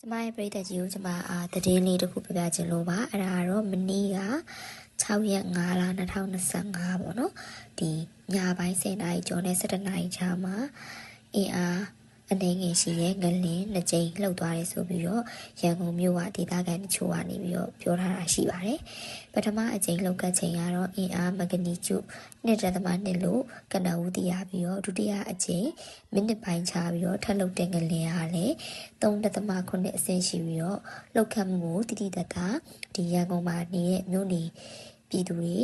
ကျမရဲ့ပရိသတ်ကြီးကိုကျမအာသတင်းလေးတစ်ခုပြပြခြင်းလို့ပါအဲ့ဒါကတော့မနေ့က6ရက်5လ2025ပေါ့နော်ဒီညပိုင်း7နာရီကျော်နဲ့7နာရီခြားမှာအင်အား အနေငယ်ရှိရဲ့ငလင်းနှစ်ကြိမ်လှုပ်သွားတယ်ဆိုပြီးတော့ရန်ကုန်မြို့ကဒေသခံတချို့ကနေပြီးတော့ပြောထားတာရှိပါတယ်ပထမအကြိမ်လှုပ်ကတ်ချိန်ကတော့အင်အားမဂနီကျု1.2လို့ကနဦးတည်ရပြီးတော့ဒုတိယအကြိမ်မိနစ်ပိုင်းခြားပြီးတော့ထပ်လှုပ်တဲ့ငလင်းအားလည်း3.9အဆင့်ရှိပြီးတော့လောက်ခတ်မှုကိုတိတိတတ်တာဒီရန်ကုန်မှာနေတဲ့မြို့နေပြည်သူတွေ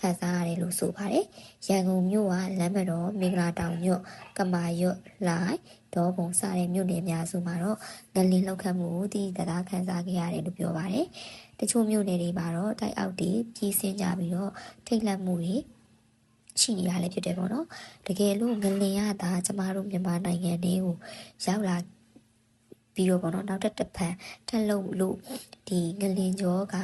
ခံစားရတယ်လို့ဆိုပါတယ်။ရန်ကုန်မြို့ကလမ်းမတော်မင်္ဂလာတောင်မြို့ကမာရွတ်လိုက်ဒေါပုံစတဲ့မြို့နယ်အများစုမှာတော့ငလင်းလောက်ခတ်မှုကိုတိတိတတ်တာခံစားခဲ့ရတယ်လို့ပြောပါတယ်။တချို့မြို့နယ်တွေမှာတော့တိုက်အောက်တွေကြီးစင်းကြပြီးတော့ထိတ်လန့်မှုတွေရှိနေတာလည်းဖြစ်တယ်ပေါ့နော်။တကယ်လို့ငလင်ရတာကျမတို့မြန်မာနိုင်ငံလေးကိုရောက်လာ ပြီးတော့ပေါ့နော်နောက်တစ်တစ်ဖန်ထက်လို့လို့ဒီငလင်ကျော်က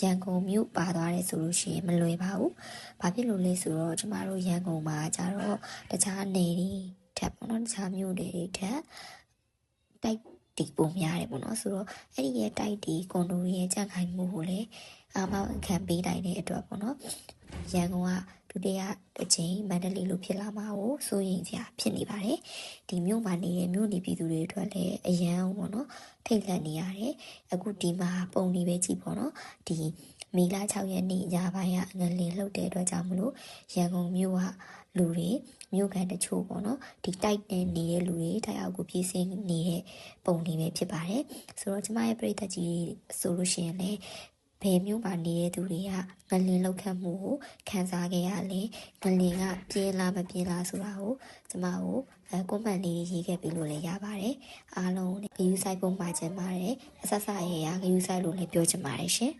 ရန်ကုန်မြို့ပါသွားတယ်ဆိုလို့ရှိရင်မလွယ်ပါဘူး။ဘာဖြစ်လို့လဲဆိုတော့ကျမတို့ရန်ကုန်မှာကျတော့တခြားနေတွေထက်ပေါ့နော်တခြားမြို့တွေထက်တိုက်တီပုံများတယ်ပေါ့နော်ဆိုတော့အဲ့ဒီရဲ့တိုက်တီကွန်ဒိုရဲ့ကြန့်ခိုင်မှုကိုလည်းအာမခံပေးနိုင်တဲ့အတွက်ပေါ့နော်ရန်ကုန်က ဒုတိယတစ်ချိန်မန္တလေးလိုဖြစ်လာမှာကိုစိုးရိမ်စရာဖြစ်နေပါတယ်ဒီမြို့မှာနေတဲ့မြို့နေပြည်သူတွေအတွက်လည်းအရန်ပေါ့နော်ထိတ်လန့်နေရတယ်အခုဒီမှာပုံနေပဲကြည့်ပေါ့နော်ဒီမေလ6ရက်နေ့ညပိုင်းကငလင်လှုပ်တဲ့အတွက်ကြောင့်မလို့ရန်ကုန်မြို့ကလူတွေမြို့ကန်တချို့ပေါ့နော်ဒီတိုက်နေနေတဲ့လူတွေတိုက်အောက်ကိုပြေးဆင်းနေတဲ့ပုံတွေပဲဖြစ်ပါတယ်ဆိုတော့ကျမရဲ့ပရိသတ်ကြီးဆိုလို့ရှိရင်လည်း ဘယ်မျိုးပါနေတဲ့သူတွေကငလင်လောက်ခတ်မှုကိုခံစားခဲ့ရလဲငလင်ကပြင်းလားမပြင်းလားဆိုတာကိုကျမကိုအဲကွန်မန့်လေးရေးခဲ့ပြီးလို့လည်းရပါတယ်အားလုံးဂယူဆိုင်ပုံပါချင်ပါတယ်အဆက်ဆက်ရေရဂယူဆိုင်လို့လည်းပြောချင်ပါတယ်ရှင်